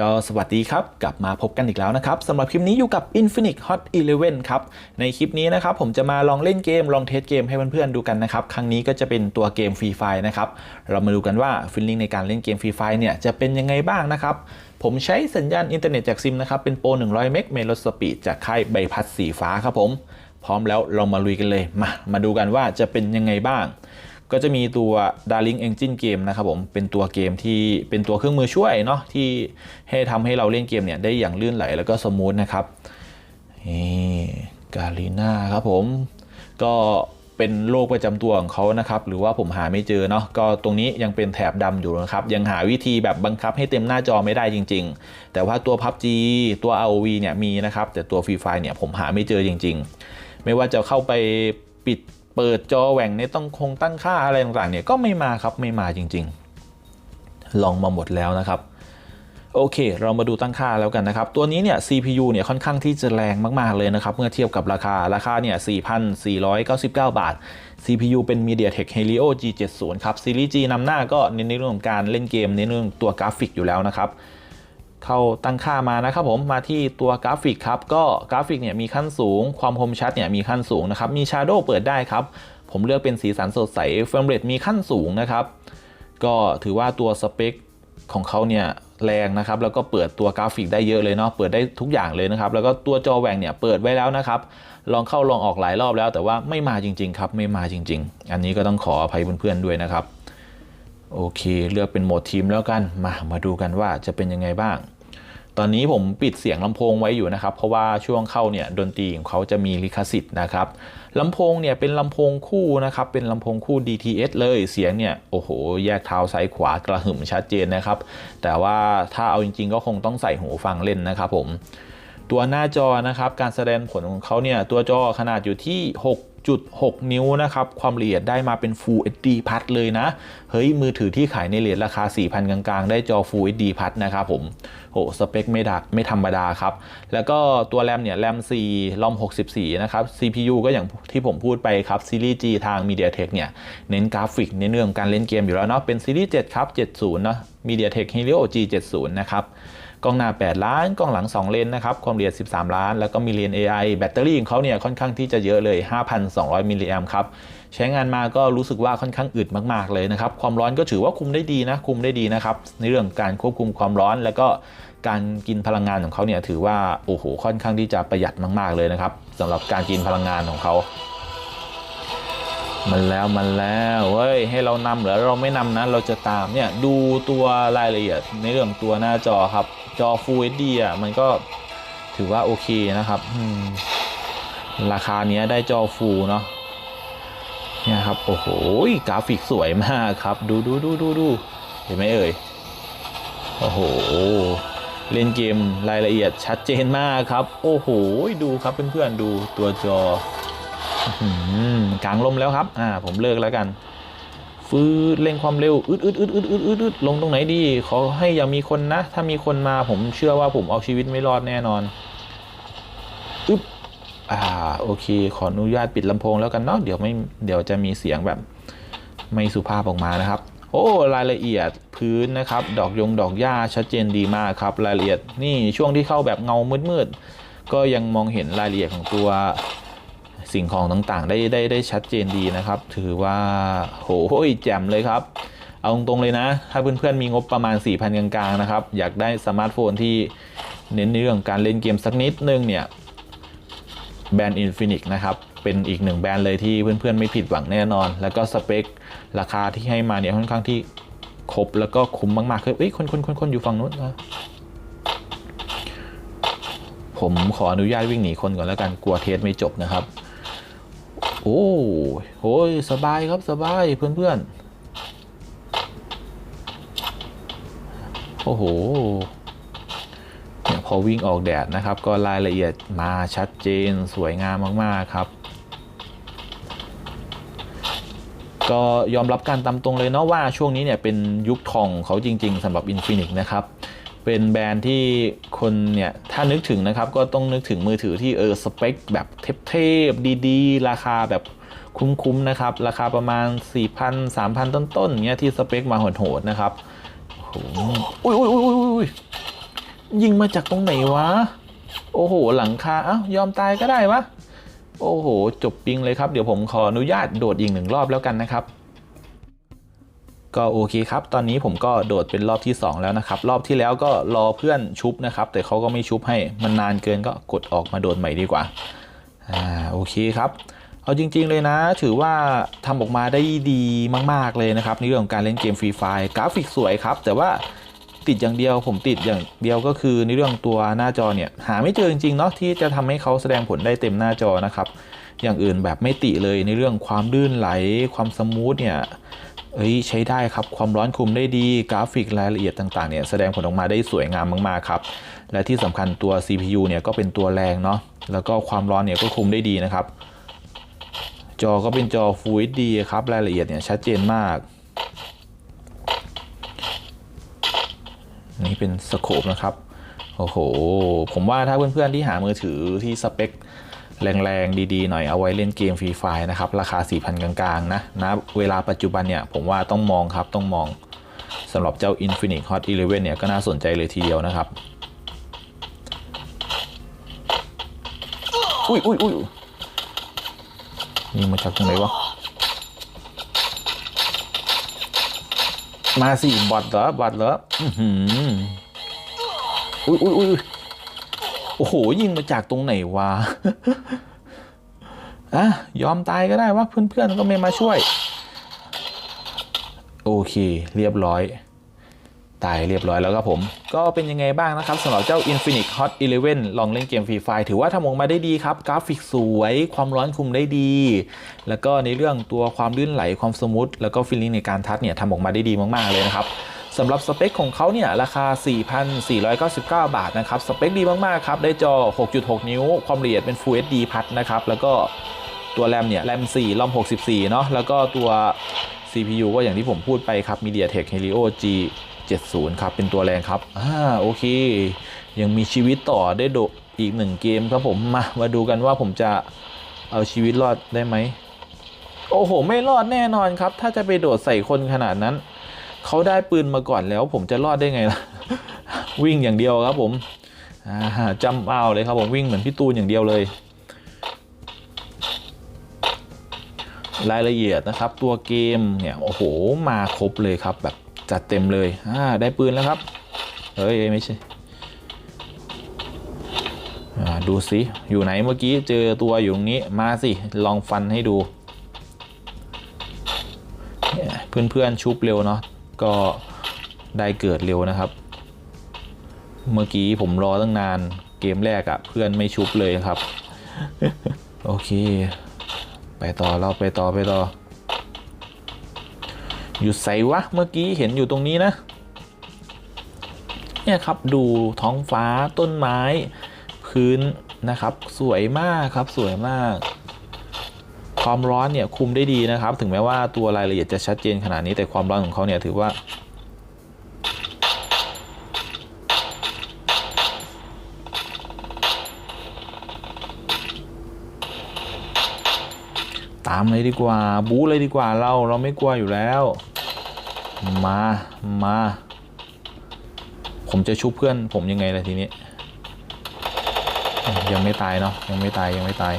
ก็สวัสดีครับ กลับมาพบกันอีกแล้วนะครับสำหรับคลิปนี้อยู่กับ Infinite Hot 11 ครับ ในคลิปนี้นะครับผมจะมาลองเล่นเกม ลองเทสเกมให้เพื่อนๆดูกันนะครับ ครั้งนี้ก็จะเป็นตัวเกมฟรีไฟนะครับ เรามาดูกันว่าฟิลลิ่งในการเล่นเกมฟรีไฟเนี่ยจะเป็นยังไงบ้างนะครับ ผมใช้สัญญาณอินเทอร์เน็ตจากซิมนะครับ เป็นโปร 100 เมกเมลสปีดจากค่ายใบพัดสีฟ้าครับผม พร้อมแล้วเรามาลุยกันเลย มา มาดูกันว่าจะเป็นยังไงบ้าง ก็จะมีตัว Darling Engine Game นะครับผมเป็นตัวเกมที่เป็นตัวเครื่องมือช่วยเนาะที่ให้ทำให้เราเล่นเกมเนี่ยได้อย่างลื่นไหลแล้วก็สมูทนะครับนี่กาลีนาครับผมก็เป็นโรคประจำตัวของเขานะครับ หรือว่าผมหาไม่เจอเนาะก็ตรงนี้ยังเป็นแถบดำอยู่นะครับ ยังหาวิธีแบบบังคับให้เต็มหน้าจอไม่ได้จริง ๆ แต่ว่าตัว PUBG ตัว ROV เนี่ยมีนะครับ แต่ตัว Free Fire เนี่ยผมหาไม่เจอจริง ๆ ไม่ว่าจะเข้าไปปิด เปิดจอแหว่งเนี่ยต้องคงตั้งค่าอะไรต่างๆเนี่ยก็ไม่มาครับไม่มาจริง ๆ ลองมาหมดแล้วนะครับโอเค เรามาดูตั้งค่าแล้วกันนะครับ ตัวนี้เนี่ย CPU เนี่ยค่อนข้างที่จะแรงมาก ๆ เลยนะครับ เมื่อเทียบกับราคา ราคาเนี่ย 4,499 บาท CPU เป็น MediaTek Helio G70 ครับ ซีรีส์ G นำหน้าก็เน้นในเรื่องของการเล่นเกม เน้นเรื่องตัวกราฟิกอยู่แล้วนะครับ เข้าตั้งค่ามานะครับผมมาที่ตัวกราฟิกครับก็กราฟิกเนี่ยมีขั้นสูง ความคมชัดเนี่ยมีขั้นสูงนะครับมี Shadow เปิดได้ครับผมเลือกเป็นสีสันสดใสเฟรมเรทมีขั้นสูงนะครับก็ถือว่าตัวสเปคของเขาเนี่ยแรงนะครับแล้วก็เปิดตัวกราฟิกได้เยอะเลยเนาะเปิดได้ทุกอย่างเลยนะครับแล้วก็ตัวจอแหว่งเนี่ยเปิดไว้แล้วนะครับลองเข้าลองออกหลายรอบแล้วแต่ว่าไม่มาจริงๆครับไม่มาจริง ๆ อันนี้ก็ต้องขออภัยเพื่อนๆด้วยนะครับโอเค เลือกเป็นโหมดทีมแล้วกันมามาดูกันว่าจะเป็นยังไงบ้าง ตอนนี้ผมปิดเสียงลำโพงไว้อยู่นะครับ เพราะว่าช่วงเข้าเนี่ยดนตรีของเขาจะมีลิขสิทธิ์นะครับลำโพงเนี่ยเป็นลำโพงคู่นะครับ เป็นลำโพงคู่ DTS เลยเสียงเนี่ยโอ้โห แยกเท้าซ้ายขวากระหึ่มชัดเจนนะครับ แต่ว่าถ้าเอาจริง ๆ ก็คงต้องใส่หูฟังเล่นนะครับผมตัวหน้าจอนะครับ การแสดงผลของเขาเนี่ยตัวจอขนาดอยู่ที่ 6.6นิ้วนะครับ ความละเอียดได้มาเป็น Full HD พัดเลยนะ เฮ้ย มือถือที่ขายในเลทราคา 4,000 กลางๆ ได้จอ Full HD พัดนะครับผมโหสเปคไม่ดักไม่ธรรมดาครับ แล้วก็ตัวแรมเนี่ยแรม 4 รอม 64 นะครับ CPU ก็อย่างที่ผมพูดไปครับ ซีรีส์ G ทาง MediaTek เนี่ย เน้นกราฟิกเน้นเรื่องการเล่นเกมอยู่แล้วเนาะเป็นซีรีส์ 7 ครับ 70 เนาะ MediaTek Helio G70 นะครับ กล้องหน้า 8 ล้าน กล้องหลัง 2 เลนนะครับ ความละเอียด 13 ล้าน แล้วก็มีเลน AI แบตเตอรี่ของเขาเนี่ยค่อนข้างที่จะเยอะเลย 5,200 มิลลิแอมครับ ใช้งานมาก็รู้สึกว่าค่อนข้างอึดมากๆเลยนะครับ ความร้อนก็ถือว่าคุมได้ดีนะ คุมได้ดีนะครับ ในเรื่องการควบคุมความร้อนแล้วก็การกินพลังงานของเขาเนี่ยถือว่าโอ้โหค่อนข้างที่จะประหยัดมาก ๆเลยนะครับสำหรับการกินพลังงานของเขา มันแล้วมันแล้วเฮ้ยให้เรานำหรือเราไม่นำนะเราจะตามเนี่ยดูตัวรายละเอียดในเรื่องตัวหน้าจอครับ จอ Full HD อะมันก็ถือว่าโอเคนะครับราคาเนี้ยได้จอ Full เนาะเนี่ยครับ โอ้โหกราฟิกสวยมากครับ ดูดูดูดูดูเห็นไหมเอ่ยโอ้โหเล่นเกมรายละเอียดชัดเจนมากครับ โอ้โห ดูครับเพื่อนๆดูตัวจอ กลางลมแล้วครับ อ่า ผมเลิกแล้วกันฟืดเร่งความเร็วอึดอึดอึดอึดอึดอึดอึดลงตรงไหนดี ขอให้อย่ามีคนนะ ถ้ามีคนมาผมเชื่อว่าผมเอาชีวิตไม่รอดแน่นอนอึ๊บอ่า โอเค ขออนุญาตปิดลำโพงแล้วกันเนาะ เดี๋ยวไม่ เดี๋ยวจะมีเสียงแบบ ไม่สุภาพออกมานะครับ โอ้ รายละเอียดพื้นนะครับ ดอกยงดอกหญ้าชัดเจนดีมากครับ รายละเอียดนี่ช่วงที่เข้าแบบเงามืดๆ ก็ยังมองเห็นรายละเอียดของตัว สิ่งของต่างๆ ได้ได้ได้ชัดเจนดีนะครับ ถือว่าโหยแจ่มเลยครับ เอาตรงๆเลยนะ ถ้าเพื่อนๆมีงบประมาณ 4,000 กลางๆนะครับ อยากได้สมาร์ทโฟนที่เน้นในเรื่องการเล่นเกมสักนิดนึงเนี่ยแบรนด์ Infinix นะครับ เป็นอีกหนึ่งแบรนด์เลยที่เพื่อนๆไม่ผิดหวังแน่นอน แล้วก็สเปค ราคาที่ให้มาเนี่ยค่อนข้างที่ครบแล้วก็คุ้มมากๆคือเอ้ยคนคนคนคนอยู่ฝั่งนู้นนะผมขออนุญาตวิ่งหนีคนก่อนแล้วกันกลัวเทสไม่จบนะครับ โอ้โหสบายครับสบายเพื่อนๆ โอ้โหเนี่ยพอวิ่งออกแดดนะครับ ก็รายละเอียดมาชัดเจนสวยงามมากๆครับ ก็ยอมรับการตามตรงเลยเนาะว่าช่วงนี้เนี่ยเป็นยุคทองเขาจริง ๆสำหรับ Infinix นะครับ เป็นแบรนด์ที่คนเนี่ย ถ้านึกถึงนะครับ ก็ต้องนึกถึงมือถือที่เออสเปคแบบเทพๆดีๆ ราคาแบบคุ้มๆนะครับ ราคาประมาณ 4,000 3,000 ต้นๆเงี้ยที่สเปคมาโหดๆนะครับโอ้โหอุ้ยอุ้ยอุ้ยอุ้ยยิงมาจากตรงไหนวะ โอ้โห หลังคาเอ้ายอมตายก็ได้วะ โอ้โห จบปิงเลยครับ เดี๋ยวผมขออนุญาตโดดอีกหนึ่งรอบแล้วกันนะครับ ก็โอเคครับ ตอนนี้ผมก็โดดเป็นรอบที่ 2 แล้วนะครับ รอบที่แล้วก็รอเพื่อนชุบนะครับ แต่เขาก็ไม่ชุบให้มันนานเกินก็กดออกมาโดดใหม่ดีกว่า อ่า โอเคครับ เอาจริง ๆ เลยนะ ถือว่าทำออกมาได้ดีมาก ๆ เลยนะครับ ในเรื่องของการเล่นเกมฟรีไฟกราฟิกสวยครับ แต่ว่าติดอย่างเดียวผมติดอย่างเดียวก็คือในเรื่องตัวหน้าจอเนี่ย หาไม่เจอจริงๆเนาะที่จะทำให้เขาแสดงผลได้เต็มหน้าจอนะครับ อย่างอื่นแบบไม่ติเลยในเรื่องความลื่นไหลความสมูทเนี่ย เอ้ยใช้ได้ครับความร้อนคุมได้ดีกราฟิกรายละเอียดต่างๆเนี่ยแสดงผลออกมาได้สวยงามมากๆครับ และที่สำคัญตัว CPU เนี่ยก็เป็นตัวแรงเนาะแล้วก็ความร้อนเนี่ยก็คุมได้ดีนะครับ จอก็เป็นจอ Full HD ครับรายละเอียดเนี่ยชัดเจนมาก นี่เป็นสโคปนะครับโอ้โห ผมว่าถ้าเพื่อนๆที่หามือถือที่สเปค แรงๆ ดีๆ หน่อยเอาไว้เล่นเกมฟรีไฟนะครับ ราคา 4,000 กลางๆ นะนะเวลาปัจจุบันเนี่ย ผมว่าต้องมองครับต้องมองสำหรับเจ้า Infinix Hot 11 เนี่ย ก็น่าสนใจเลยทีเดียวนะครับ อุ้ยอุ้ยอุ้ยนี่มาจากตรงไหนวะ มาสิบอทเหรอบอทเหรอ อือหืออุ้ยอุ้ยอุ้ย โอ้โห ยิงมาจากตรงไหนวะอะยอมตายก็ได้ว่าเพื่อนๆก็ไม่มาช่วย โอเค เรียบร้อย ตายเรียบร้อยแล้วครับผม ก็เป็นยังไงบ้างนะครับสำหรับเจ้า Infinix Hot 11 ลองเล่นเกมฟรีไฟถือว่าทำออกมาได้ดีครับ กราฟิกสวย ความร้อนคุมได้ดี แล้วก็ในเรื่องตัวความลื่นไหลความสมูทแล้วก็ฟีลลิ่งในการทัชเนี่ยทำออกมาได้ดีมากๆเลยนะครับ สำหรับสเปคของเขาเนี่ยราคา 4,499 บาทนะครับ สเปคดีมาก ๆ ครับ ได้จอ 6.6 นิ้ว ความละเอียดเป็น Full HD พัดนะครับ แล้วก็ตัวแรมเนี่ยแรม4รอม 64 เนาะแล้วก็ตัว CPU ก็อย่างที่ผมพูดไปครับ MediaTek Helio G 70 ครับ เป็นตัวแรงครับ อ่า โอเค ยังมีชีวิตต่อได้โดอีกหนึ่งเกมครับผม มา มาดูกันว่าผมจะเอาชีวิตรอดได้ไหม โอ้โห ไม่รอดแน่นอนครับ ถ้าจะไปโดดใส่คนขนาดนั้น เขาได้ปืนมาก่อนแล้ว ผมจะรอดได้ไงล่ะ วิ่งอย่างเดียวครับผมจำเอาเลยครับผมวิ่งเหมือนพี่ตูนอย่างเดียวเลย รายละเอียดนะครับ ตัวเกมเนี่ยโอ้โหมาครบเลยครับ แบบจัดเต็มเลยอ่าได้ปืนแล้วครับเฮ้ยไม่ใช่ดูสิอยู่ไหนเมื่อกี้เจอตัวอยู่ตรงนี้มาสิลองฟันให้ดู เพื่อนๆชุบเร็วเนาะ ก็ได้เกิดเร็วนะครับ เมื่อกี้ผมรอตั้งนานเกมแรกอะ่ะเพื่อนไม่ชุบเลยครับ โอเค ไปต่อเราไปต่อไปต่อ อยู่ใส่วะเมื่อกี้เห็นอยู่ตรงนี้นะ เนี่ยครับดูท้องฟ้าต้นไม้ พื้นนะครับ สวยมากครับสวยมาก ความร้อนเนี่ยคุมได้ดีนะครับ ถึงแม้ว่าตัวรายละเอียดจะชัดเจนขนาดนี้แต่ความร้อนของเขาเนี่ยถือว่า ตามเลยดีกว่า บู๊เลยดีกว่าเราเราไม่กลัวอยู่แล้ว มามา ผมจะชุบเพื่อนผมยังไงล่ะทีนี้ ยังไม่ตายเนาะยังไม่ตายยังไม่ตาย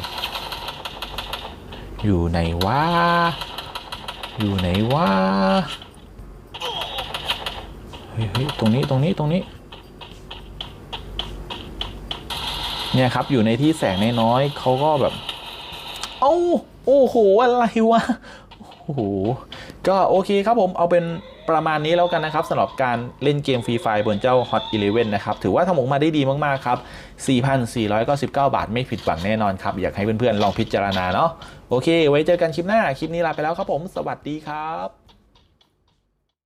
อยู่ไหนวะ อยู่ไหนวะเฮ้ยเฮ้ยตรงนี้ตรงนี้ตรงนี้ เนี่ยครับอยู่ในที่แสงน้อยๆเขาก็แบบ เอ้า โอ้โห อะไรวะ โอ้โห ก็โอเคครับผมเอาเป็น ประมาณนี้แล้วกันนะครับสำหรับการเล่นเกมฟรีไฟบนเจ้า Hot 11 นะครับถือว่าทำออกมาได้ดีมากๆครับ 4,499 บาทไม่ผิดหวังแน่นอนครับ อยากให้เพื่อนๆ ลองพิจารณาเนาะโอเค ไว้เจอกันคลิปหน้า คลิปนี้ลาไปแล้วครับผม สวัสดีครับ